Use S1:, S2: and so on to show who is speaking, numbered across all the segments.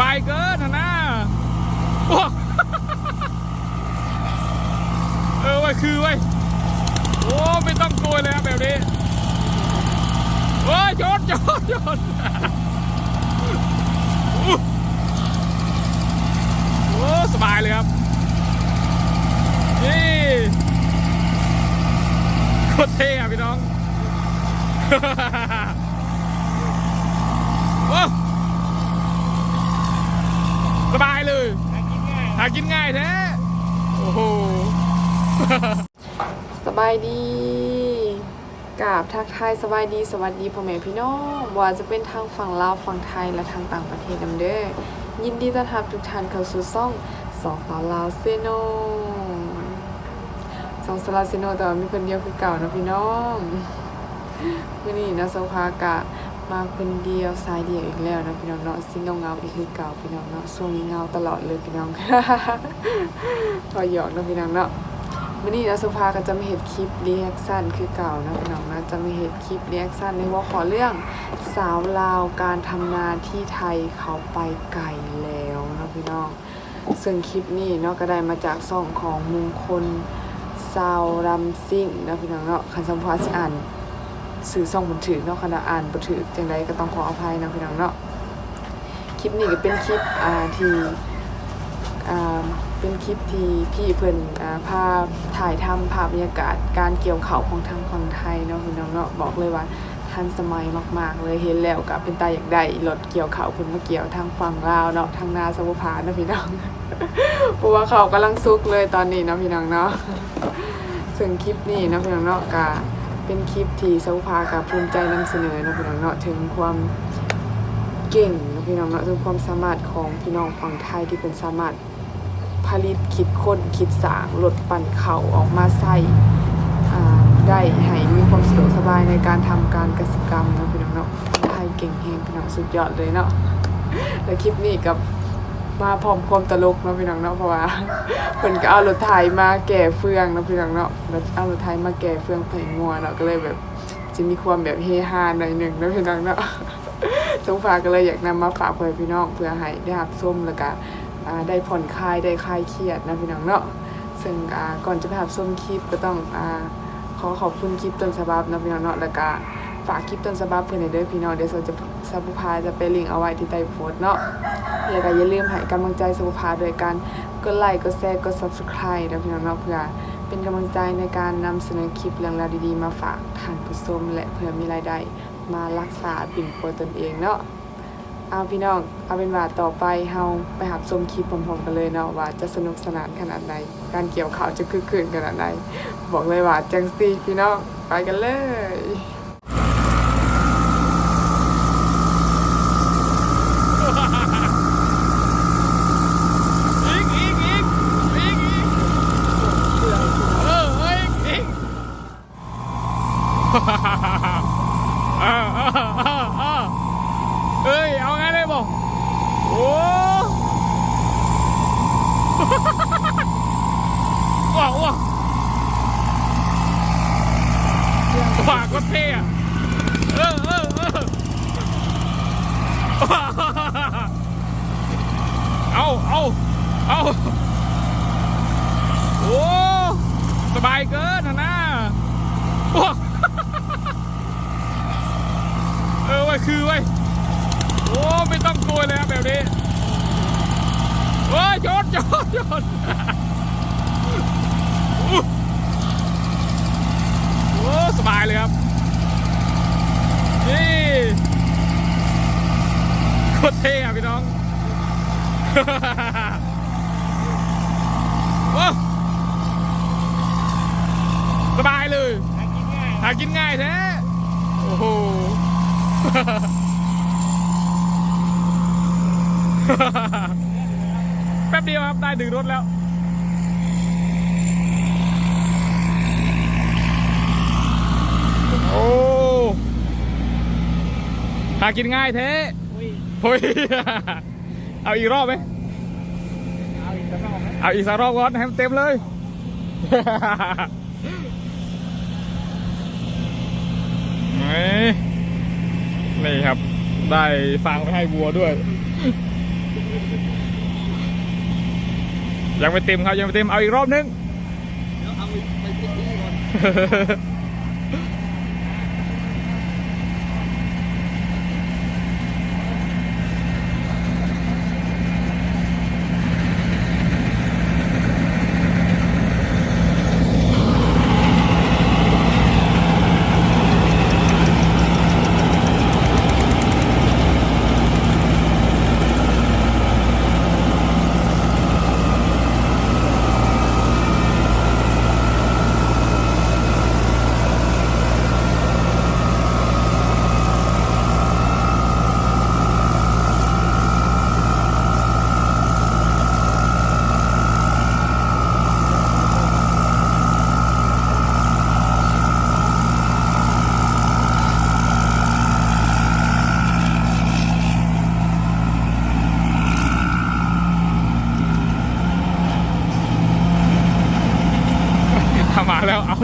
S1: บายเกินนะนะโอ้เออเว้ยคือเว้โอ้ไม่ต้องกลัวเลยครับแบบนี้โอ้ยโยนโยนโยนอู้โอ้สบายเลยครับนี่โคตรเท่อะพี่น้อง โอ้ สบายเลย หากินง่ายแท้ โอ้โห
S2: สบายดีกราบทักทายสบายดีสวัสดีพ่อแม่พี่น้องว่าจะเป็นทางฝั่งลาวฝั่งไทยและทางต่างประเทศนำเด้อยินดีต้อนรับทุกท่านเข้าสู่ซ่องสองสาวลาวเซโนสองสาวลาวเซโนแต่ว่ามีคนเดียวคือเก่านะพี่น้องวันนี้นะโซภากะ มาคนเดียวสายเดียวอีกแล้วนะพี่น้องเนาะซิงเงาๆอีกคือเก่าพี่น้องเนาะช่วงนี้เงาตลอดเลยพี่น้องพอหยอกนะพี่น้องเนาะวันนี้นะสุภาก็จะมาเห็นคลิปรีแอคชั่นคือเก่านะพี่น้องนะจะมาเห็นคลิปรีแอคชั่นในหัว่าขอเรื่องสาวลาวการทำนาที่ไทยเขาไปไกลแล้วนะพี่น้องซึ่งคลิปนี้เนาะก็ได้มาจากซ่องของมงคลซาวรัมซิ่งนะพี่น้องเนาะคันสัมภาษณ์อ่าน สื่อซ่องบนถือเนาะขณะอ่านบนถือจังใดก็ต้องขออภัยนะพี่น้องเนาะคลิปนี้ก็เป็นคลิปอ่าที่อ่าเป็นคลิปที่พี่เพิ่นอ่าภาพถ่ายทำภาพบรรยากาศการเกี่ยวเขาของทางฝั่งไทยเนาะพี่น้องเนาะบอกเลยว่าทันสมัยมากๆ เลยเห็นแล้วกับเป็นตาอยากได้รถเกี่ยวเขาเพิ่นมาเกี่ยวทางฝั่งลาวเนาะทางนาสมุพาเนาะพี่น้องเพราะว่าเขากำลังซุกเลยตอนนี้เนาะพี่น้องเนาะซึ่งคลิปนี้เนาะพี่น้องเนาะก็ เป็นคลิปที่สมุพากับภูมิใจนำเสนอนะพี่น้องเนาะถึงความเก่งนะพี่น้องเนาะถึงความสามารถของพี่น้องฝั่งไทยที่เป็นสามารถผลิตคิดค้นคิดสร้างรถปั่นเข่าออกมาใส่ได้ให้มีความสะดวกสบายในการทำการกสิกรรมนะพี่น้องเนาะไทยเก่งแฮงพี่น้องสุดยอดเลยเนาะและคลิปนี้กับ มาพร้อมความตลกเนาะพี่น้องเนาะเพราะว่าเพิ่นก็เอารถไถมาแก่เฟืองเนาะพี่น้องเนาะแล้วเอารถไถมาแก่เฟืองไผงัวเนาะก็เลยแบบจะมีความแบบเฮฮาหน่อยหนึงเนาะพี่น้องเนาะสงฟ้าก็เลยอยากนำมาฝากเพื่อนพี่น้องเพื่อให้ได้รับส้มแล้วก็ได้ผ่อนคลายได้คลายเครียดนะพี่น้องเนาะซึ่งอ่าก่อนจะไปรับส้มคลิปก็ต้องอ่าขอขอบคุณคลิปต้นฉบับนะพี่น้องเนาะแล้วก็ฝากคลิปต้นฉบับเพื่อนให้เด้อพี่น้องเดี๋ยวเราจะ สับุพาจะไปลิงก์เอาไว้ที่ใต้โพสต์เนาะแล้วก็อย่าลืมให้กำลังใจสับุพาโดยการกดไลค์กดแชร์กด subscribe นะพี่น้องเนาะเพื่อเป็นกำลังใจในการนำเสนอคลิปเรื่องราวดีๆ มาฝากท่านผู้ชมและเพื่อมีรายได้มารักษาปิ่นโปรตนเองเนาะเอาพี่น้องเอาเป็นว่าต่อไปเฮาไปหับชมคลิปพร้อมๆกันเลยเนาะว่าจะสนุกสนานขนาดไหนการเกี่ยวข่าวจะคึกคืนขนาดไหนบอกเลยว่าจังซีพี่น้องไปกันเลย
S1: อีกอีกอีกอีกอีกเออเอ้ยอีกเออเออเออเออเอ้ย เอาไงได้บ่โอ้ ว้าวว้าว วาก็เท่อะเออเออเออเอาเอาเอาโอ้สบายเกินนะนะเออว้ยคือเว้ยโอ้ไม่ต้องกลัวเลยครับแบบนี้โอ้ยโยนโยนโยนอู้โอ้ สบายเลยครับ นี่โค ตรเท่อะพี่น้องโอ้สบายเลยหากินง่ายแท้โอ้โหแป๊บเดียวครับ ได้ดึงรถแล้วโอ้หากินง่ายแท้ เฮ้ยเอาอีกรอบไหมเอาอีกรอบสักรอบก่อนให้มันเต็มเลยนี่ครับ ได้ฟังไปให้บัวด้วย ยังไม่เต็มครับยังไม่เต็มเอาอีกรอบนึง
S3: เดี๋ยวเอาไปเต็มก่อน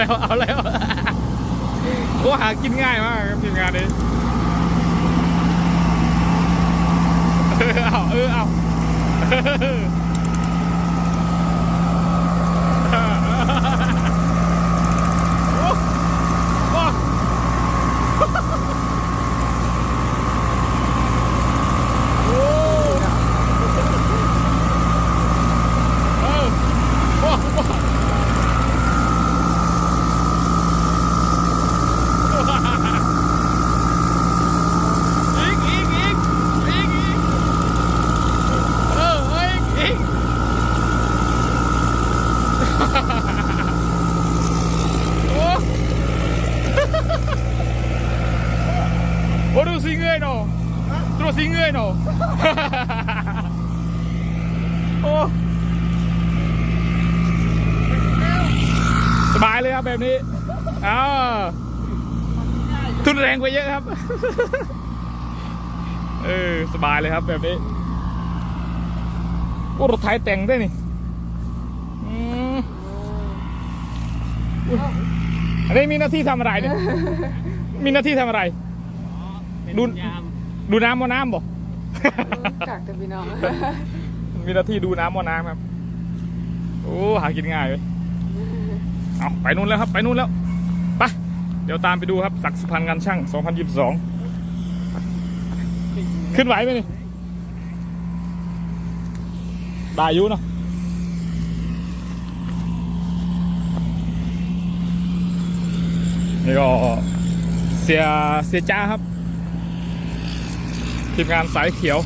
S1: แล้วเอาแล้วก็หากินง่ายมากครับทีมงานนี้เออเอาเออเอาโอ้โอ้โอ้เออโอ้โอ้ อีกอีกอีกอีกอีกเออเอ้ยอีกโอ้โอ้ดูสิเงยหนอ ดูสิเงยหนอโอ้สบายเลยครับแบบนี้อ้าวทุนแรงไปเยอะครับ เออ สบายเลยครับแบบนี้ โอ้ รถไถแต่งได้วยนี่อืมอุ๊ยอันนี้มีหน้าที่ทำอะไรเนี่ย มีหน้าที่ทำอะไร
S3: เป็น
S1: ดู
S3: ยาม
S1: ดูน้ำมอน้ำบ่
S2: จากแต่พี่น้อง
S1: มีหน้าที่ดูน้ำมอน้ำครับ โอ้หากินง่ายเลยเอาไปนู่นแล้วครับ ไปนู่นแล้วไปเดี๋ยวตามไปดูครับศักย์สุพรรณงานช่าง 2022 ขึ้นไหวไหมนี่ได้อยุเนาะนี่ก็เสียเสียจ้าครับ ทีมงานสายเขียว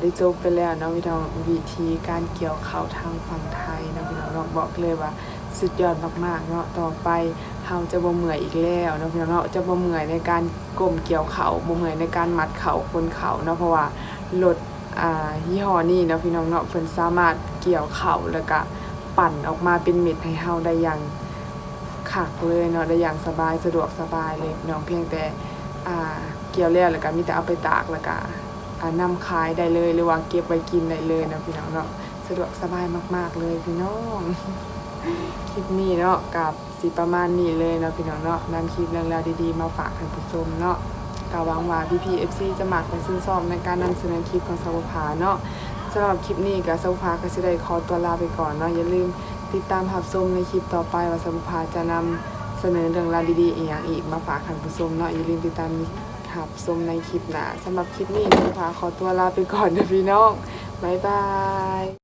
S2: ได้จบไปแล้วนะพี่น้องวิธีการเกี่ยวข้าวทางฝั่งไทยนะพี่น้องเนาบอกเลยว่าสุดยอดมากๆเนาะต่อไปเฮาจะบ่เมื่อยอีกแล้วนะพี่น้องเนาะจะบ่เมื่อยในการก้มเกี่ยวเขาบ่เมื่อยในการมัดเขาคนเขาเนาะเพราะว่ารถอ่ายี่ห้อนี้นะพี่น้องเนาะเพิ่นสามารถเกี่ยวเขาแล้วก็ปั่นออกมาเป็นเม็ดให้เฮาได้อย่างคักเลยเนาะได้อย่างสบายสะดวกสบายเลยน้องเพียงแต่อ่าเกี่ยวแล้วแล้วก็มีแต่เอาไปตากแล้วก็ นำขายได้เลยหรือว่าเก็บไว้กินได้เลยนะพี่น้องเนาะสะดวกสบายมาก ๆเลยพี่น้องคลิปนี้เนาะกับสีประมาณนี้เลยเนาะพี่น้องเนาะนำคลิปเรื่องราวดีๆมาฝากท่านผู้ชมเนาะก็หวังว่าพี่พีเอฟซีจะมักและชื่นชอบในการนำเสนอคลิปของสาวผาเนาะสำหรับคลิปนี้กับสาวผาก็จะได้ขอตัวลาไปก่อนเนาะอย่าลืมติดตามรับชมในคลิปต่อไปว่าสาวผาจะนำเสนอเรื่องราวดีๆอีกอย่างอีกมาฝากท่านผู้ชมเนาะอย่าลืมติดตาม รับชมในคลิปหน้าสำหรับคลิปนี้นะคะขอตัวลาไปก่อนนะพี่น้อง บ๊ายบาย